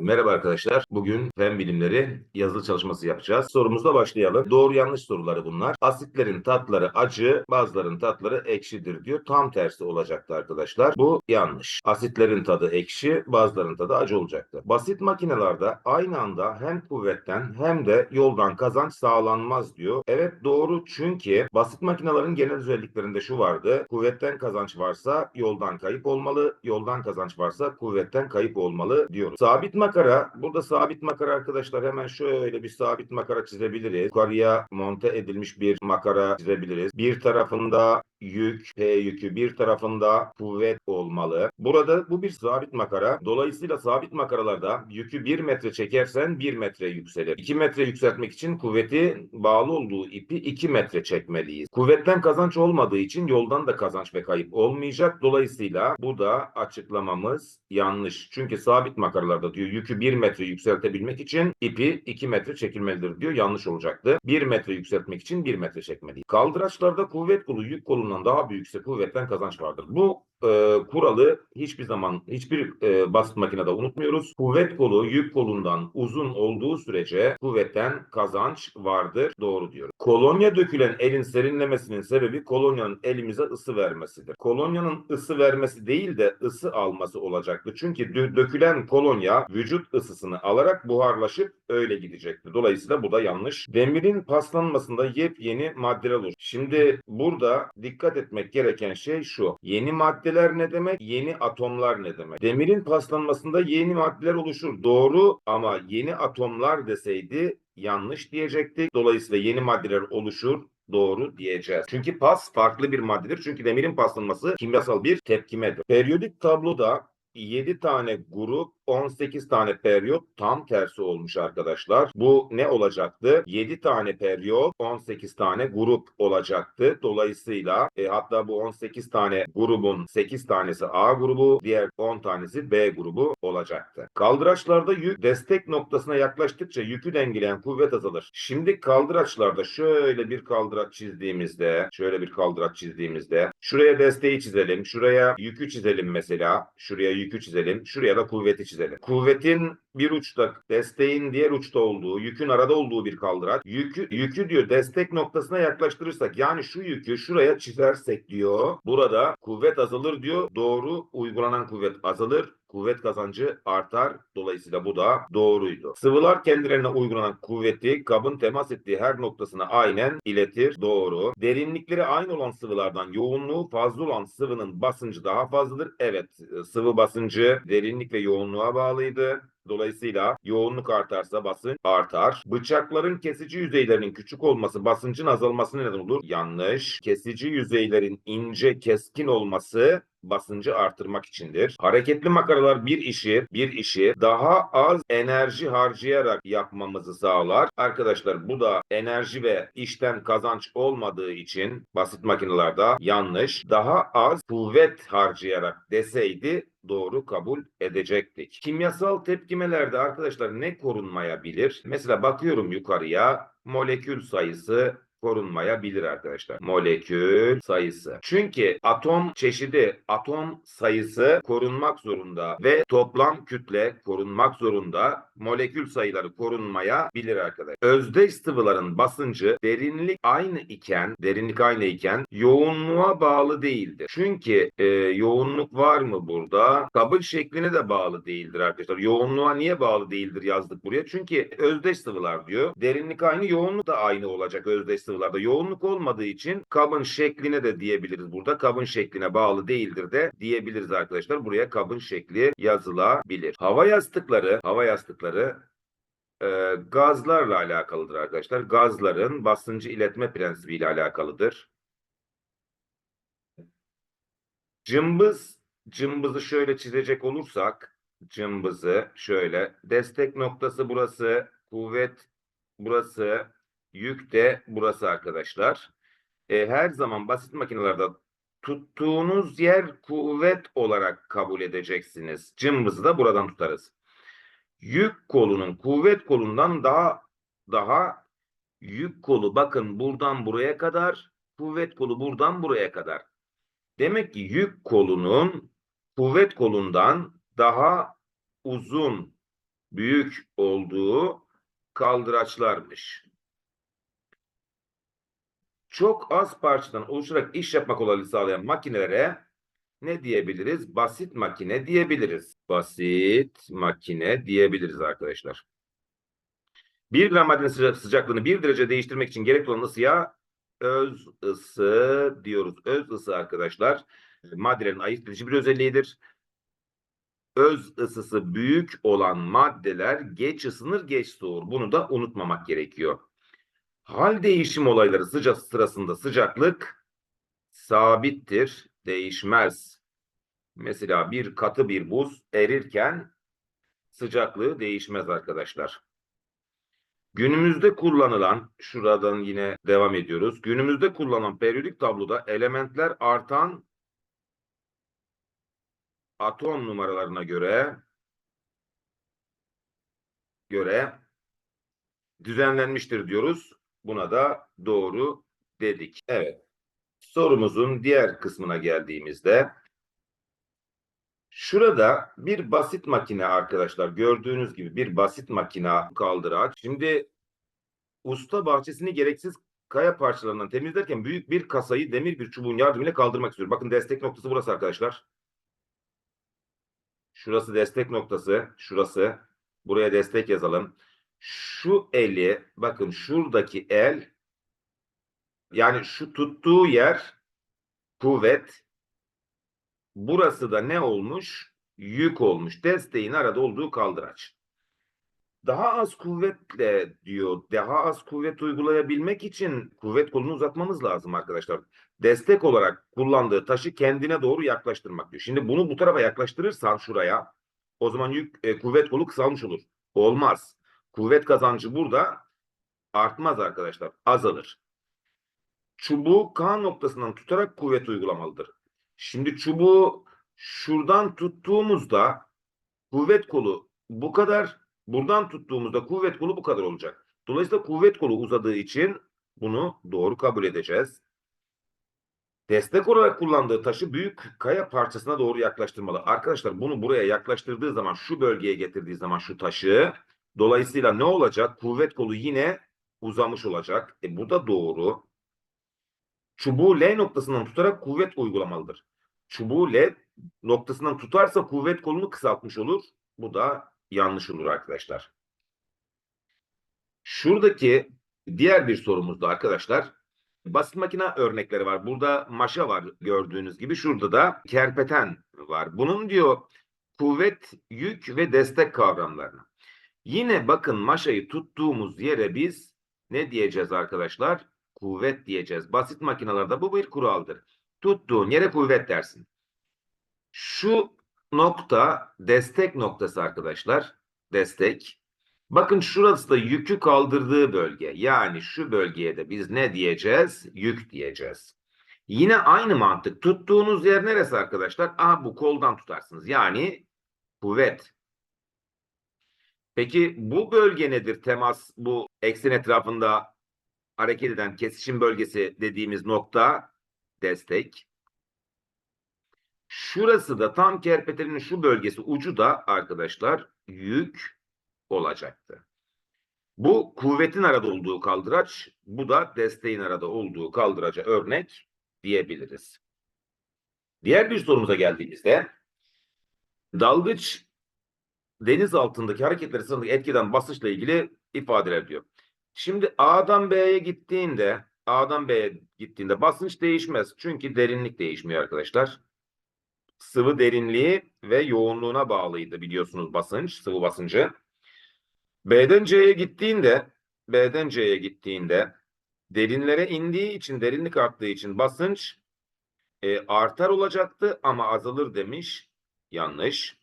Merhaba arkadaşlar. Bugün fen bilimleri yazılı çalışması yapacağız. Sorumuzla başlayalım. Doğru yanlış soruları bunlar. Asitlerin tatları acı, bazıların tatları ekşidir diyor. Tam tersi olacaktı arkadaşlar. Bu yanlış. Asitlerin tadı ekşi, bazıların tadı acı olacaktı. Basit makinelerde aynı anda hem kuvvetten hem de yoldan kazanç sağlanmaz diyor. Evet doğru çünkü basit makinelerin genel özelliklerinde şu vardı. Kuvvetten kazanç varsa yoldan kayıp olmalı, yoldan kazanç varsa kuvvetten kayıp olmalı diyoruz. Sabit makara, burada sabit makara arkadaşlar hemen şöyle bir sabit makara çizebiliriz. Yukarıya monte edilmiş bir makara çizebiliriz. Bir tarafında yük, P yükü bir tarafında kuvvet olmalı. Burada bu bir sabit makara. Dolayısıyla sabit makaralarda yükü 1 metre çekersen 1 metre yükselir. 2 metre yükseltmek için kuvveti bağlı olduğu ipi 2 metre çekmeliyiz. Kuvvetten kazanç olmadığı için yoldan da kazanç ve kayıp olmayacak. Dolayısıyla bu da açıklamamız yanlış. Çünkü sabit makaralarda diyor yükü 1 metre yükseltebilmek için ipi 2 metre çekilmelidir diyor. Yanlış olacaktı. 1 metre yükseltmek için 1 metre çekmeliyiz. Kaldıraçlarda kuvvet kolu yük kolundan daha büyükse kuvvetten kazanç vardır. Bu e, kuralı hiçbir zaman hiçbir e, basit makinede unutmuyoruz. Kuvvet kolu yük kolundan uzun olduğu sürece kuvvetten kazanç vardır. Doğru diyorum. Kolonya dökülen elin serinlemesinin sebebi kolonyanın elimize ısı vermesidir. Kolonyanın ısı vermesi değil de ısı alması olacaktı. Çünkü dö- dökülen kolonya vücut ısısını alarak buharlaşıp öyle gidecektir. Dolayısıyla bu da yanlış. Demirin paslanmasında yepyeni maddeler olur. Şimdi burada dikkat etmek gereken şey şu. Yeni maddeler ne demek? Yeni atomlar ne demek? Demirin paslanmasında yeni maddeler oluşur. Doğru ama yeni atomlar deseydi yanlış diyecektik. Dolayısıyla yeni maddeler oluşur doğru diyeceğiz. Çünkü pas farklı bir maddedir. Çünkü demirin paslanması kimyasal bir tepkimedir. Periyodik tabloda 7 tane grup 18 tane periyot tam tersi olmuş arkadaşlar. Bu ne olacaktı? 7 tane periyot 18 tane grup olacaktı. Dolayısıyla e, hatta bu 18 tane grubun 8 tanesi A grubu, diğer 10 tanesi B grubu olacaktı. Kaldıraçlarda yük destek noktasına yaklaştıkça yükü dengeleyen kuvvet azalır. Şimdi kaldıraçlarda şöyle bir kaldıraç çizdiğimizde, şöyle bir kaldıraç çizdiğimizde şuraya desteği çizelim, şuraya yükü çizelim mesela, şuraya yükü çizelim, şuraya da kuvveti çizelim. Kuvvetin bir uçta, desteğin diğer uçta olduğu, yükün arada olduğu bir kaldıraç. Yükü, yükü diyor destek noktasına yaklaştırırsak yani şu yükü şuraya çizersek diyor. Burada kuvvet azalır diyor. Doğru uygulanan kuvvet azalır kuvvet kazancı artar. Dolayısıyla bu da doğruydu. Sıvılar kendilerine uygulanan kuvveti kabın temas ettiği her noktasına aynen iletir. Doğru. Derinlikleri aynı olan sıvılardan yoğunluğu fazla olan sıvının basıncı daha fazladır. Evet sıvı basıncı derinlik ve yoğunluğa bağlıydı. Dolayısıyla yoğunluk artarsa basınç artar. Bıçakların kesici yüzeylerinin küçük olması basıncın azalmasına neden olur. Yanlış. Kesici yüzeylerin ince, keskin olması basıncı artırmak içindir. Hareketli makaralar bir işi, bir işi daha az enerji harcayarak yapmamızı sağlar. Arkadaşlar bu da enerji ve işten kazanç olmadığı için basit makinelerde yanlış. Daha az kuvvet harcayarak deseydi doğru kabul edecektik. Kimyasal tepkimelerde arkadaşlar ne korunmayabilir? Mesela bakıyorum yukarıya molekül sayısı korunmayabilir arkadaşlar. Molekül sayısı. Çünkü atom çeşidi, atom sayısı korunmak zorunda ve toplam kütle korunmak zorunda. Molekül sayıları korunmayabilir arkadaşlar. Özdeş sıvıların basıncı derinlik aynı iken, derinlik aynı iken yoğunluğa bağlı değildir. Çünkü e, yoğunluk var mı burada? Kabul şekline de bağlı değildir arkadaşlar. Yoğunluğa niye bağlı değildir yazdık buraya? Çünkü özdeş sıvılar diyor. Derinlik aynı, yoğunluk da aynı olacak özdeş sıvılarda. Yoğunluk olmadığı için kabın şekline de diyebiliriz burada. Kabın şekline bağlı değildir de diyebiliriz arkadaşlar. Buraya kabın şekli yazılabilir. Hava yastıkları, hava yastıkları e, gazlarla alakalıdır arkadaşlar. Gazların basıncı iletme prensibiyle alakalıdır. Cımbız, cımbızı şöyle çizecek olursak, cımbızı şöyle, destek noktası burası, kuvvet burası, yük de burası arkadaşlar. E, her zaman basit makinelerde tuttuğunuz yer kuvvet olarak kabul edeceksiniz. Cımbızı da buradan tutarız. Yük kolunun kuvvet kolundan daha daha yük kolu bakın buradan buraya kadar, kuvvet kolu buradan buraya kadar. Demek ki yük kolunun kuvvet kolundan daha uzun büyük olduğu kaldıraçlarmış. Çok az parçadan oluşarak iş yapma kolaylığı sağlayan makinelere ne diyebiliriz? Basit makine diyebiliriz. Basit makine diyebiliriz arkadaşlar. 1 gram maddenin sıca- sıcaklığını 1 derece değiştirmek için gerekli olan ısıya öz ısı diyoruz. Öz ısı arkadaşlar maddelerin ayırt edici bir özelliğidir. Öz ısısı büyük olan maddeler geç ısınır, geç soğur. Bunu da unutmamak gerekiyor. Hal değişim olayları sıca sırasında sıcaklık sabittir, değişmez. Mesela bir katı bir buz erirken sıcaklığı değişmez arkadaşlar. Günümüzde kullanılan, şuradan yine devam ediyoruz. Günümüzde kullanılan periyodik tabloda elementler artan atom numaralarına göre göre düzenlenmiştir diyoruz. Buna da doğru dedik. Evet. Sorumuzun diğer kısmına geldiğimizde şurada bir basit makine arkadaşlar gördüğünüz gibi bir basit makine kaldıraç. Şimdi usta bahçesini gereksiz kaya parçalarından temizlerken büyük bir kasayı demir bir çubuğun yardımıyla kaldırmak istiyor. Bakın destek noktası burası arkadaşlar. Şurası destek noktası. Şurası. Buraya destek yazalım. Şu eli bakın şuradaki el yani şu tuttuğu yer kuvvet. Burası da ne olmuş? Yük olmuş. Desteğin arada olduğu kaldıraç. Daha az kuvvetle diyor. Daha az kuvvet uygulayabilmek için kuvvet kolunu uzatmamız lazım arkadaşlar. Destek olarak kullandığı taşı kendine doğru yaklaştırmak diyor. Şimdi bunu bu tarafa yaklaştırırsan şuraya o zaman yük e, kuvvet kolu kısalmış olur. Olmaz. Kuvvet kazancı burada artmaz arkadaşlar. Azalır. Çubuğu K noktasından tutarak kuvvet uygulamalıdır. Şimdi çubuğu şuradan tuttuğumuzda kuvvet kolu bu kadar buradan tuttuğumuzda kuvvet kolu bu kadar olacak. Dolayısıyla kuvvet kolu uzadığı için bunu doğru kabul edeceğiz. Destek olarak kullandığı taşı büyük kaya parçasına doğru yaklaştırmalı. Arkadaşlar bunu buraya yaklaştırdığı zaman şu bölgeye getirdiği zaman şu taşı dolayısıyla ne olacak? Kuvvet kolu yine uzamış olacak. E bu da doğru. Çubuğu L noktasından tutarak kuvvet uygulamalıdır. Çubuğu L noktasından tutarsa kuvvet kolunu kısaltmış olur. Bu da yanlış olur arkadaşlar. Şuradaki diğer bir sorumuzda arkadaşlar basit makine örnekleri var. Burada maşa var gördüğünüz gibi. Şurada da kerpeten var. Bunun diyor kuvvet, yük ve destek kavramlarını. Yine bakın maşayı tuttuğumuz yere biz ne diyeceğiz arkadaşlar? Kuvvet diyeceğiz. Basit makinalarda bu bir kuraldır. Tuttuğun yere kuvvet dersin. Şu nokta destek noktası arkadaşlar. Destek. Bakın şurası da yükü kaldırdığı bölge. Yani şu bölgeye de biz ne diyeceğiz? Yük diyeceğiz. Yine aynı mantık. Tuttuğunuz yer neresi arkadaşlar? Aa bu koldan tutarsınız. Yani kuvvet. Peki bu bölge nedir? Temas bu eksen etrafında hareket eden kesişim bölgesi dediğimiz nokta destek. Şurası da tam kerpetenin şu bölgesi ucu da arkadaşlar yük olacaktı. Bu kuvvetin arada olduğu kaldıraç, bu da desteğin arada olduğu kaldıraca örnek diyebiliriz. Diğer bir sorumuza geldiğimizde dalgıç deniz altındaki hareketleri sırasındaki etkiden basınçla ilgili ifadeler diyor. Şimdi A'dan B'ye gittiğinde A'dan B'ye gittiğinde basınç değişmez. Çünkü derinlik değişmiyor arkadaşlar. Sıvı derinliği ve yoğunluğuna bağlıydı biliyorsunuz basınç, sıvı basıncı. B'den C'ye gittiğinde B'den C'ye gittiğinde derinlere indiği için derinlik arttığı için basınç e, artar olacaktı ama azalır demiş. Yanlış.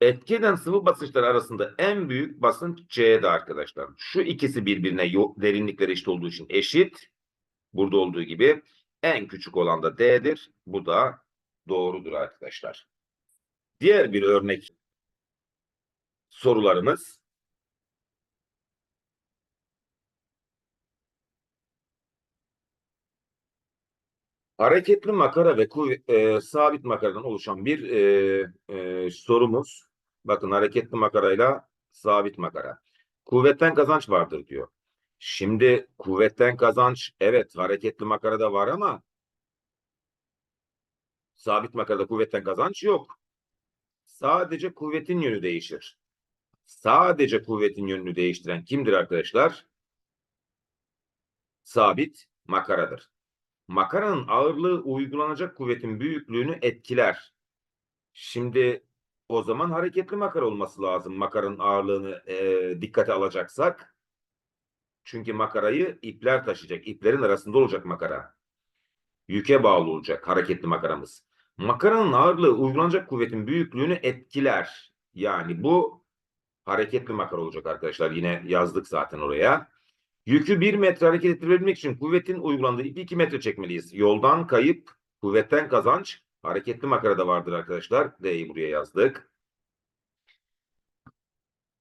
Etki eden sıvı basınçlar arasında en büyük basınç C'de arkadaşlar. Şu ikisi birbirine derinlikleri eşit olduğu için eşit. Burada olduğu gibi en küçük olan da D'dir. Bu da doğrudur arkadaşlar. Diğer bir örnek sorularımız hareketli makara ve e, sabit makaradan oluşan bir e, e, sorumuz. Bakın hareketli makarayla sabit makara. Kuvvetten kazanç vardır diyor. Şimdi kuvvetten kazanç evet hareketli makarada var ama sabit makarada kuvvetten kazanç yok. Sadece kuvvetin yönü değişir. Sadece kuvvetin yönünü değiştiren kimdir arkadaşlar? Sabit makaradır. Makaranın ağırlığı uygulanacak kuvvetin büyüklüğünü etkiler. Şimdi o zaman hareketli makara olması lazım. Makaranın ağırlığını eee, dikkate alacaksak. Çünkü makarayı ipler taşıyacak. İplerin arasında olacak makara. Yüke bağlı olacak hareketli makaramız. Makaranın ağırlığı uygulanacak kuvvetin büyüklüğünü etkiler. Yani bu hareketli makara olacak arkadaşlar. Yine yazdık zaten oraya. Yükü 1 metre hareket ettirebilmek için kuvvetin uygulandığı ipi 2 metre çekmeliyiz. Yoldan kayıp, kuvvetten kazanç hareketli makarada vardır arkadaşlar. D'yi buraya yazdık.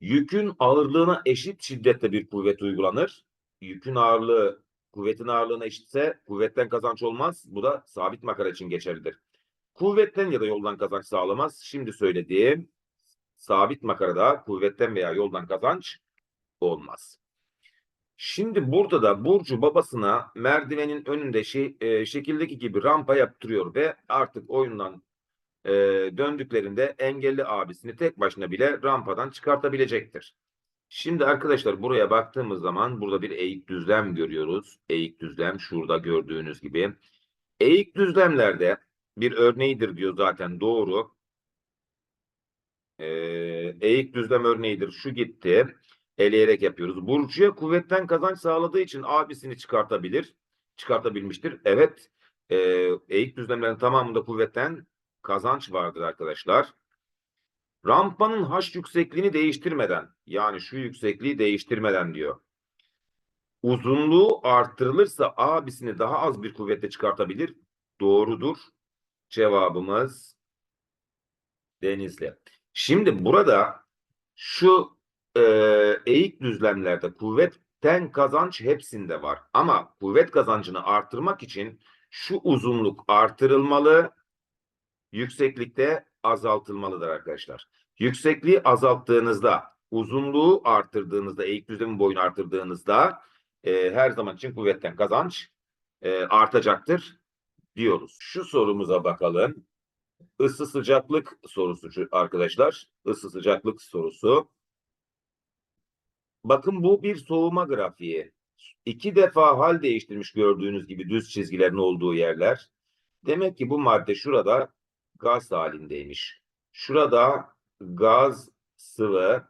Yükün ağırlığına eşit şiddetle bir kuvvet uygulanır. Yükün ağırlığı kuvvetin ağırlığına eşitse kuvvetten kazanç olmaz. Bu da sabit makara için geçerlidir. Kuvvetten ya da yoldan kazanç sağlamaz. Şimdi söylediğim sabit makarada kuvvetten veya yoldan kazanç olmaz. Şimdi burada da Burcu babasına merdivenin önünde şey, e, şekildeki gibi rampa yaptırıyor ve artık oyundan e, döndüklerinde engelli abisini tek başına bile rampadan çıkartabilecektir. Şimdi arkadaşlar buraya baktığımız zaman burada bir eğik düzlem görüyoruz. Eğik düzlem şurada gördüğünüz gibi. Eğik düzlemlerde bir örneğidir diyor zaten doğru. Ee, eğik düzlem örneğidir. Şu gitti. Eleyerek yapıyoruz. Burcu'ya kuvvetten kazanç sağladığı için abisini çıkartabilir. Çıkartabilmiştir. Evet. E, eğik düzlemlerin tamamında kuvvetten kazanç vardır arkadaşlar. Rampanın h yüksekliğini değiştirmeden yani şu yüksekliği değiştirmeden diyor. Uzunluğu arttırılırsa abisini daha az bir kuvvetle çıkartabilir. Doğrudur. Cevabımız Denizli. Şimdi burada şu e, eğik düzlemlerde kuvvetten kazanç hepsinde var. Ama kuvvet kazancını artırmak için şu uzunluk artırılmalı, yükseklikte azaltılmalıdır arkadaşlar. Yüksekliği azalttığınızda, uzunluğu arttırdığınızda, eğik düzlemin boyunu arttırdığınızda e, her zaman için kuvvetten kazanç e, artacaktır diyoruz. Şu sorumuza bakalım. Isı sıcaklık sorusu arkadaşlar. Isı sıcaklık sorusu. Bakın bu bir soğuma grafiği. İki defa hal değiştirmiş gördüğünüz gibi düz çizgilerin olduğu yerler. Demek ki bu madde şurada gaz halindeymiş. Şurada gaz sıvı,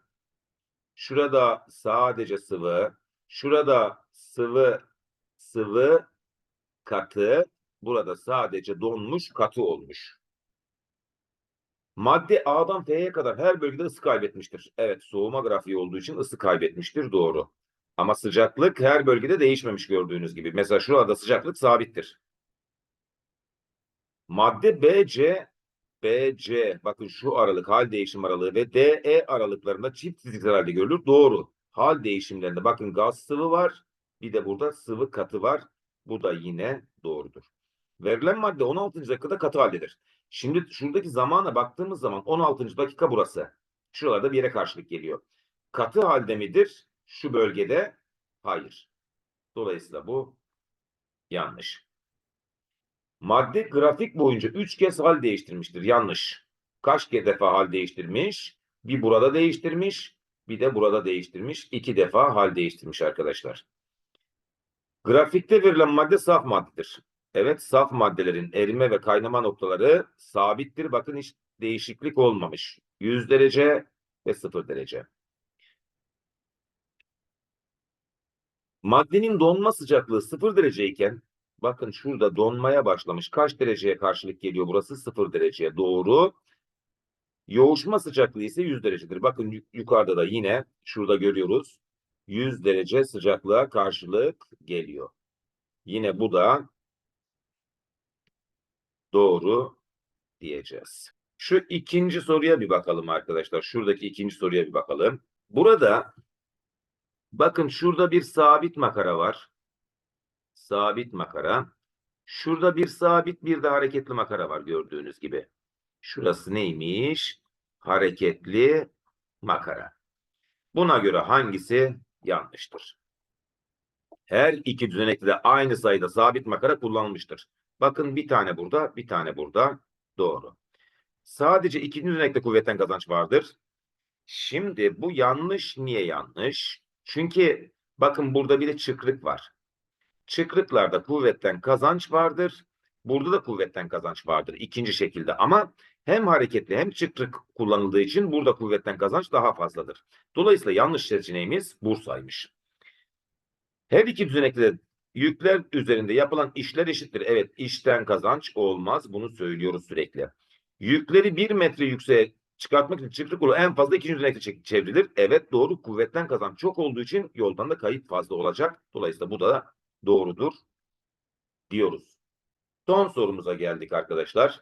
şurada sadece sıvı, şurada sıvı sıvı katı, burada sadece donmuş katı olmuş. Madde A'dan F'ye kadar her bölgede ısı kaybetmiştir. Evet, soğuma grafiği olduğu için ısı kaybetmiştir, doğru. Ama sıcaklık her bölgede değişmemiş gördüğünüz gibi. Mesela şurada sıcaklık sabittir. Madde BC, BC, bakın şu aralık hal değişim aralığı ve DE aralıklarında çift fiziksel halde görülür. Doğru. Hal değişimlerinde bakın gaz sıvı var. Bir de burada sıvı katı var. Bu da yine doğrudur. Verilen madde 16. dakikada katı haldedir. Şimdi şuradaki zamana baktığımız zaman 16. dakika burası. Şuralarda bir yere karşılık geliyor. Katı halde midir? Şu bölgede hayır. Dolayısıyla bu yanlış. Madde grafik boyunca 3 kez hal değiştirmiştir. Yanlış. Kaç kez defa hal değiştirmiş? Bir burada değiştirmiş, bir de burada değiştirmiş. İki defa hal değiştirmiş arkadaşlar. Grafikte verilen madde saf maddedir. Evet, saf maddelerin erime ve kaynama noktaları sabittir. Bakın hiç değişiklik olmamış. 100 derece ve 0 derece. Maddenin donma sıcaklığı 0 dereceyken bakın şurada donmaya başlamış. Kaç dereceye karşılık geliyor burası? 0 dereceye doğru. Yoğuşma sıcaklığı ise 100 derecedir. Bakın yu- yukarıda da yine şurada görüyoruz. 100 derece sıcaklığa karşılık geliyor. Yine bu da doğru diyeceğiz. Şu ikinci soruya bir bakalım arkadaşlar. Şuradaki ikinci soruya bir bakalım. Burada bakın şurada bir sabit makara var. Sabit makara. Şurada bir sabit bir de hareketli makara var gördüğünüz gibi. Şurası neymiş? hareketli makara. Buna göre hangisi yanlıştır? Her iki düzenekte de aynı sayıda sabit makara kullanılmıştır. Bakın bir tane burada, bir tane burada. Doğru. Sadece ikinci düzenekte kuvvetten kazanç vardır. Şimdi bu yanlış. Niye yanlış? Çünkü bakın burada bir de çıkrık var. Çıkrıklarda kuvvetten kazanç vardır. Burada da kuvvetten kazanç vardır ikinci şekilde ama hem hareketli hem çıkrık kullanıldığı için burada kuvvetten kazanç daha fazladır. Dolayısıyla yanlış seçeneğimiz Bursa'ymış. Her iki düzenekte yükler üzerinde yapılan işler eşittir. Evet işten kazanç olmaz. Bunu söylüyoruz sürekli. Yükleri bir metre yükseğe çıkartmak için çıkrık kolu en fazla ikinci düzenekte çevrilir. Evet doğru. Kuvvetten kazanç çok olduğu için yoldan da kayıp fazla olacak. Dolayısıyla bu da doğrudur diyoruz. Son sorumuza geldik arkadaşlar.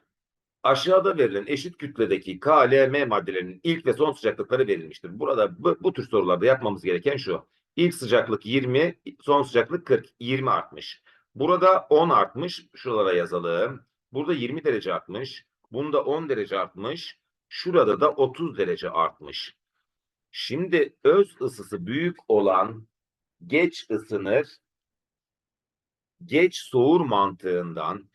Aşağıda verilen eşit kütledeki K, L, M maddelerinin ilk ve son sıcaklıkları verilmiştir. Burada bu, bu tür sorularda yapmamız gereken şu. İlk sıcaklık 20, son sıcaklık 40. 20 artmış. Burada 10 artmış. Şuralara yazalım. Burada 20 derece artmış. Bunda 10 derece artmış. Şurada da 30 derece artmış. Şimdi öz ısısı büyük olan geç ısınır, geç soğur mantığından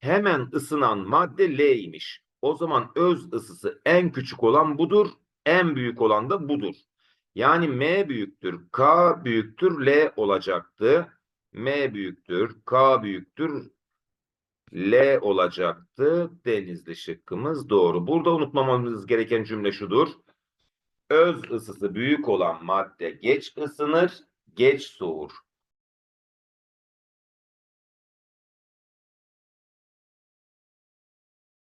hemen ısınan madde L'ymiş. O zaman öz ısısı en küçük olan budur, en büyük olan da budur. Yani M büyüktür, K büyüktür, L olacaktı. M büyüktür, K büyüktür, L olacaktı. Denizli şıkkımız doğru. Burada unutmamamız gereken cümle şudur. Öz ısısı büyük olan madde geç ısınır, geç soğur.